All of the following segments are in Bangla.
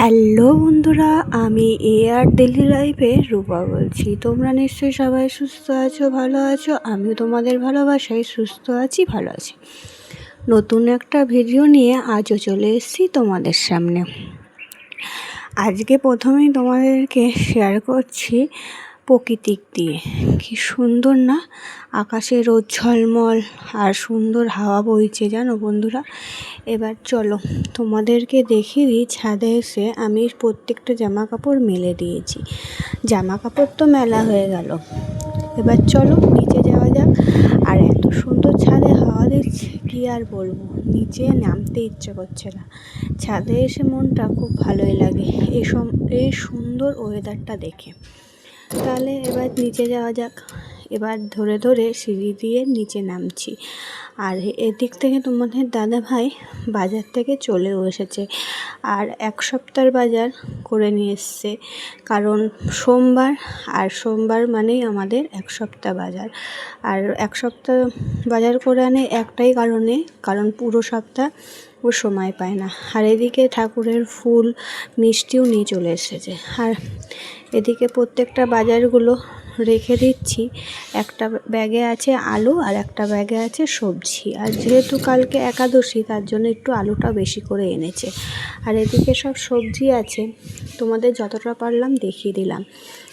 হ্যালো বন্ধুরা, আমি এ আর ডেলি লাইফে রূপা বলছি। তোমরা নিশ্চয়ই সবাই সুস্থ আছো, ভালো আছো? আমিও তোমাদের ভালোবাসায় সুস্থ আছি, ভালো আছি। নতুন একটা ভিডিও নিয়ে আজও চলে এসেছি তোমাদের সামনে। আজকে প্রথমেই তোমাদেরকে শেয়ার করছি প্রকৃতিক দিয়ে। কি সুন্দর না? আকাশে রোদ ঝলমল, আর সুন্দর হাওয়া বইছে, জানো বন্ধুরা? এবার চলো, তোমাদেরকে দেখিয়ে দিই ছাদে এসে আমি প্রত্যেকটা জামা কাপড় মেলে দিয়েছি। জামা কাপড় তো মেলা হয়ে গেল। এবার চলো, নিচে যাওয়া যাক। আর এত সুন্দর ছাদে হাওয়া দিচ্ছে, কি আর বলব? নিচে নামতে ইচ্ছে করছে না। ছাদে এসে মনটা খুব ভালোই লাগে। এই এই সুন্দর ওয়েদারটা দেখে। তাহলে এবার নিচে যাওয়া যাক। এবার ধরে ধরে সিঁড়ি দিয়ে নিচে নামছি। আর এদিক থেকে তোমাদের দাদা ভাই বাজার থেকে চলেও এসেছে। আর এক সপ্তাহের বাজার করে নিয়ে এসছে। কারণ সোমবার, আর সোমবার মানেই আমাদের এক সপ্তাহ বাজার। আর এক সপ্তাহ বাজার করে আনে একটাই কারণে, কারণ পুরো সপ্তাহ ও সময় পায় না। আর এদিকে ঠাকুরের ফুল, মিষ্টিও নিয়ে চলে এসেছে। আর এদিকে প্রত্যেকটা বাজারগুলো রেখে দিচ্ছি। একটা ব্যাগে আছে আলু আর একটা ব্যাগে আছে সবজি। আর যেহেতু কালকে একাদশী, তার জন্য একটু আলুটা বেশি করে এনেছে। আর এদিকে সব সবজি আছে, তোমাদের যতটা পারলাম দেখিয়ে দিলাম।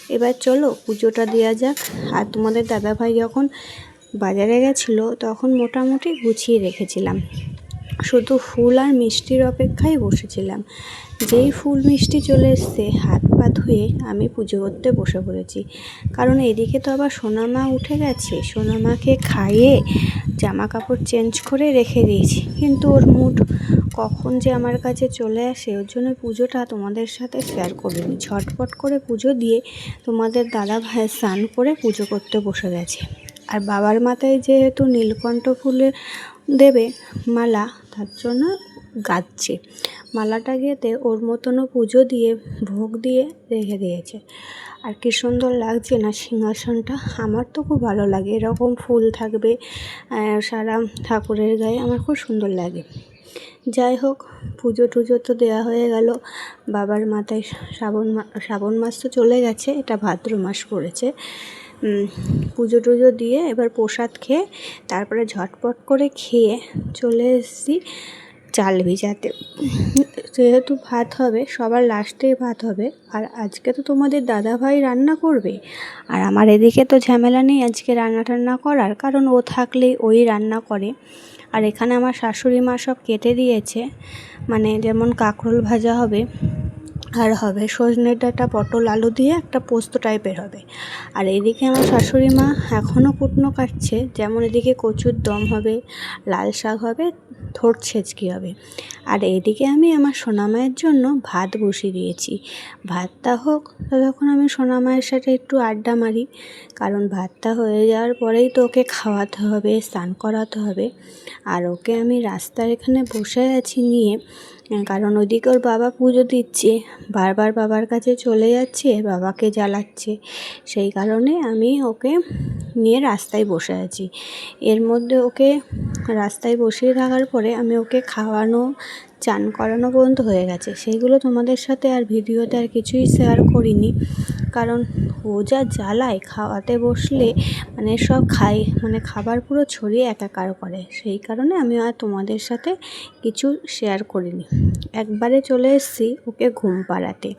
এবার চলো, পুজোটা দেওয়া যাক। আর তোমাদের দাদাভাই যখন বাজারে গেছিল, তখন মোটামুটি গুছিয়ে রেখেছিলাম। শুধু ফুল আর মিষ্টির অপেক্ষায় বসেছিলাম। যেই ফুল মিষ্টি চলে এসছে, হাত পা ধুয়ে আমি পুজো করতে বসে পড়েছি। কারণ এদিকে তো আবার সোনামা উঠে গেছে। সোনামাকে খাইয়ে জামা কাপড় চেঞ্জ করে রেখে দিয়েছি। কিন্তু ওর মুড কখন যে আমার কাছে চলে আসে, ওর জন্য পুজোটা তোমাদের সাথে শেয়ার করিনি। ঝটপট করে পুজো দিয়ে তোমাদের দাদা ভাই স্নান করে পুজো করতে বসে গেছে। আর বাবার মাথায় যেহেতু নীলকণ্ঠ ফুলের দেবে। মালা তার জন্য গাচ্ছে। মালাটা গেঁথে ওর মতনও পুজো দিয়ে, ভোগ দিয়ে রেখে দিয়েছে। আর কি সুন্দর লাগছে না সিংহাসনটা। আমার তো খুব ভালো লাগে। এরকম ফুল থাকবে সারা ঠাকুরের গায়ে আমার খুব সুন্দর লাগে। যাই হোক, পুজো টুজো তো দেওয়া হয়ে গেল। বাবার মাথায় শ্রাবণ শ্রাবণ মাস তো চলে গেছে। এটা ভাদ্র মাস পড়েছে। পুজো টুজো দিয়ে এবার প্রসাদ খেয়ে তারপরে ঝটপট করে খেয়ে চলে এসেছি চাল ভিজাতে। যেহেতু ভাত হবে, সবার লাস্টেই ভাত হবে, আর আজকে তো তোমাদের দাদাভাই রান্না করবে। আর আমার এদিকে তো ঝামেলা নেই আজকে রান্না টান্না করার, কারণ ও থাকলেই ওই রান্না করে। আর এখানে আমার শাশুড়ি মা সব কেটে দিয়েছে মানে যেমন কাঁকরোল ভাজা হবে আর হবে সজনে ডাঁটা, পটল, আলু দিয়ে একটা পোস্ত টাইপের হবে। আর এদিকে আমার শাশুড়ি মা এখনও কুটনো কাটছে, যেমন এদিকে কচুর দম হবে, লাল শাক হবে থোড় ছেঁচকি হবে আর এদিকে আমি আমার সোনামায়ের জন্য ভাত বসিয়ে দিয়েছি। ভাতটা হোক তখন আমি সোনামায়ের সাথে একটু আড্ডা মারি, কারণ ভাতটা হয়ে যাওয়ার পরেই তো ওকে খাওয়াতে হবে, স্নান করাতে হবে। আর ওকে আমি রাস্তার এখানে বসে আছি নিয়ে, কারণ ওদিকে ওর বাবা পুজো দিচ্ছে, বারবার বাবার কাছে চলে যাচ্ছে, বাবাকে জ্বালাচ্ছে। সেই কারণে আমি ওকে নিয়ে রাস্তায় বসে আছি। এর মধ্যে ওকে রাস্তায় বসিয়ে থাকার পরে আমি ওকে খাওয়ানো, চান করানো পর্যন্ত হয়ে গেছে। সেইগুলো তোমাদের সাথে আর ভিডিওতে আর কিছুই শেয়ার করিনি। কারণ ও যা জ্বালায় খাওয়াতে বসলে মানে সব খাই মানে খাবার পুরো ছড়িয়ে একাকার করে। সেই কারণে আমি আর তোমাদের সাথে কিছু শেয়ার করিনি। একবারে চলে এসেছি ওকে ঘুম পাড়াতে।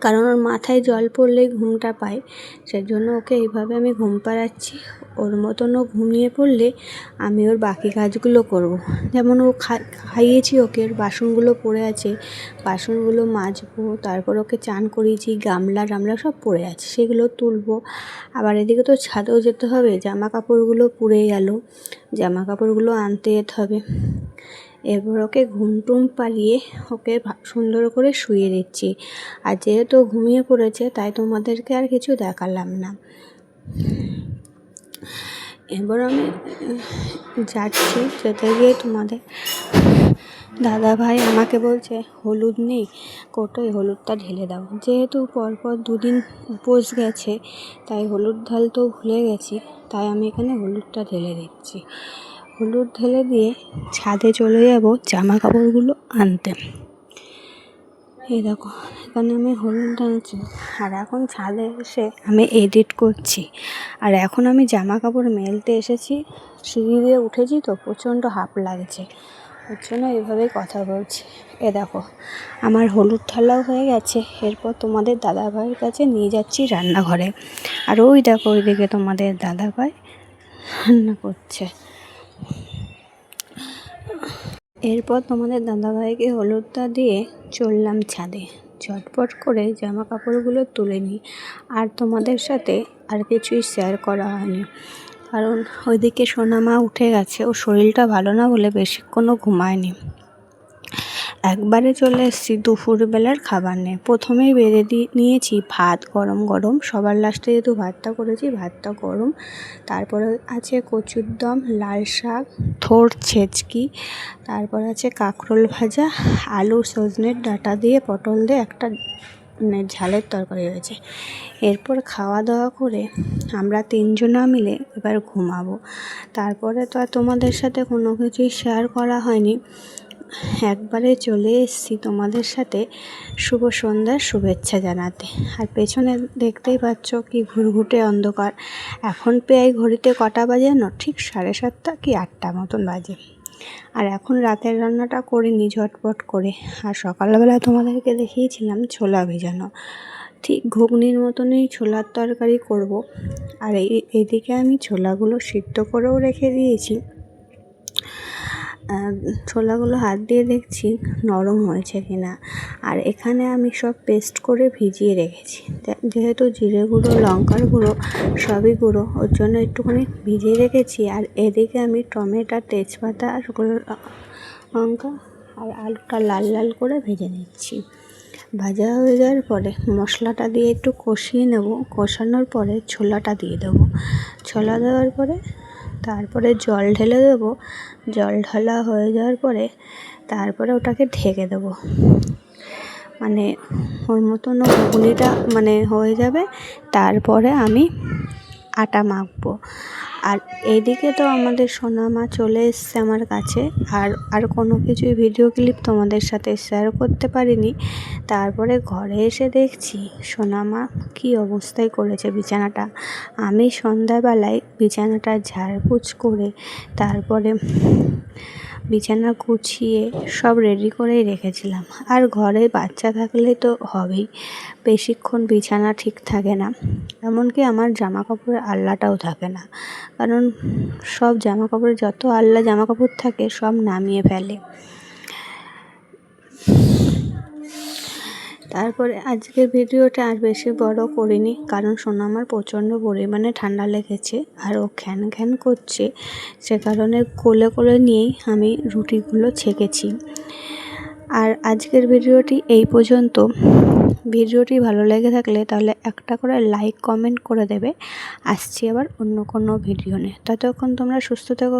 কারণ ওর মাথায় জল পড়লেই ঘুমটা পায়। সেই জন্য ওকে এইভাবে আমি ঘুম পাড়াচ্ছি। ওর মতন ও ঘুমিয়ে পড়লে আমি ওর বাকি কাজগুলো করব। যেমন ও খাইয়েছি ওকে, ওর বাসনগুলো পড়ে আছে। বাসনগুলো মাজবো, তারপর ওকে চান করিয়েছি, গামলা টামলা সব পড়ে আছে, সেগুলো তুলবো। আবার এদিকে তো ছাদেও যেতে হবে, জামা কাপড়গুলো পুড়ে গেল, জামা কাপড়গুলো আনতে যেতে হবে। এরপর ওকে ঘুম টুম পালিয়ে ওকে সুন্দর করে শুয়ে দিচ্ছি। আর যেহেতু ঘুমিয়ে পড়েছে, তাই তোমাদেরকে আর কিছু দেখালাম না। এবার আমি যাচ্ছি, যেতে গিয়ে তোমাদের দাদা ভাই আমাকে বলছে, হলুদ নেই, কোটোয় হলুদটা ঢেলে দাও। যেহেতু পরপর দুদিন উপোস গেছে, তাই হলুদ ঢাল তো ভুলে গেছি, তাই আমি এখানে হলুদটা ঢেলে দিচ্ছি। হলুদ ঢেলে দিয়ে ছাদে চলে যাব জামা কাপড়গুলো আনতে। এই দেখো, এখানে আমি হলুদ টানছি আর এখন ছাদে এসে আমি এডিট করছি। আর এখন আমি জামা কাপড় মেলতে এসেছি, সিঁড়ি দিয়ে উঠেছি তো প্রচণ্ড হাঁপ লাগছে। ওর জন্য এভাবেই কথা বলছি। এ দেখো, আমার হলুদ থালাও হয়ে গেছে। এরপর তোমাদের দাদাভাইয়ের কাছে নিয়ে যাচ্ছি রান্নাঘরে। আর ওই দেখো, ওইদিকে তোমাদের দাদাভাই রান্না করছে। এরপর তোমাদের দাদাভাইকে হলুদটা দিয়ে চললাম ছাদে। ঝটপট করে জামা কাপড়গুলো তুলে নিই। আর তোমাদের সাথে আর কিছুই শেয়ার করা হয়নি। কারণ ওইদিকে সোনামা উঠে গেছে। ও শরীরটা ভালো না বলে বেশিক্ষণও ঘুমায়নি। একবারে চলে এসেছি দুপুরবেলার খাবার। নিয়ে প্রথমেই বেড়ে দিয়ে নিয়েছি ভাত, গরম গরম। সবার লাস্টে যেহেতু ভাতটা করেছি, ভাতটা গরম। তারপরে আছে কচুর দম, লাল শাক, থোর, ছেচকি। তারপর আছে কাঁকরোল ভাজা, আলু, সজনের ডাঁটা দিয়ে, পটল দিয়ে একটা মানে ঝালের তরকারি হয়েছে। এরপর খাওয়া দাওয়া করে আমরা তিনজনা মিলে এবার ঘুমাবো। তারপরে তো আর তোমাদের সাথে কোনো কিছুই শেয়ার করা হয়নি। একবারে চলে এসেছি তোমাদের সাথে শুভ সন্ধ্যার শুভেচ্ছা জানাতে। আর পেছনে দেখতেই পাচ্ছ কি ঘুরঘুটে অন্ধকার। এখন প্রায় ঘড়িতে কটা বাজে জানো? ঠিক সাড়ে সাতটা কি আটটা মতন বাজে। আর এখন রাতের রান্নাটা করিনি ঝটপট করে। আর সকালবেলা তোমাদেরকে দেখিয়েছিলাম ছোলা ভেজানো। ঠিক ঘুগনির মতনই ছোলার তরকারি করব। আর এই এদিকে আমি ছোলাগুলো সিদ্ধ করেও রেখে দিয়েছি। ছোলাগুলো হাত দিয়ে দেখছি নরম হয়েছে কি না আর এখানে আমি সব পেস্ট করে ভিজিয়ে রেখেছি। যেহেতু জিরে গুঁড়ো, লঙ্কার গুঁড়ো সবই গুঁড়ো, ওর জন্য একটুখানি ভিজিয়ে রেখেছি। আর এদিকে আমি টমেটো, তেজপাতা আর লঙ্কা আর আলুটা লাল লাল করে ভেজে নিচ্ছি। ভাজা হয়ে যাওয়ার পরে মশলাটা দিয়ে একটু কষিয়ে নেব। কষানোর পরে ছোলাটা দিয়ে দেবো। ছোলা দেওয়ার পরে তারপরে জল ঢেলে দেবো। জল ঢালা হয়ে যাওয়ার পরে তারপরে ওটাকে ঢেকে দেবো। মানে ওর মতনও ঘুগনিটা মানে হয়ে যাবে। তারপরে আমি আটা মাখবো। আর এইদিকে তো আমাদের সোনা মা চলে এসছে আমার কাছে। আর আর কোনো কিছুই ভিডিও ক্লিপ তোমাদের সাথে শেয়ার করতে পারিনি। তারপরে ঘরে এসে দেখছি সোনা মা কী অবস্থায় করেছে বিছানাটা। আমি সন্ধ্যাবেলায় বিছানাটা ঝাড়পোছ করে তারপরে বিছানা গুছিয়ে সব রেডি করেই রেখেছিলাম। আর ঘরে বাচ্চা থাকলে তো হবেই, বেশিক্ষণ বিছানা ঠিক থাকে না। এমনকি আমার জামা কাপড়ের আল্লাটাও থাকে না। কারণ সব জামা কাপড়ে যত আল্লা জামা কাপড় থাকে সব নামিয়ে ফেলে। তারপরে আজকের ভিডিওটা আর বেশি বড় করিনি, কারণ শোনো আমার প্রচণ্ড পরিমাণে ঠান্ডা লেগেছে আর ও খ্যান খ্যান করছে, সে কারণে কোলে কোলে নিয়েই আমি রুটিগুলো ছেঁকেছি। আর আজকের ভিডিওটি এই পর্যন্ত। ভিডিওটি ভালো লেগে থাকলে তাহলে একটা করে লাইক কমেন্ট করে দেবে। আসছি আবার অন্য কোনো ভিডিও নিয়ে। ততক্ষণ তোমরা সুস্থ থেকো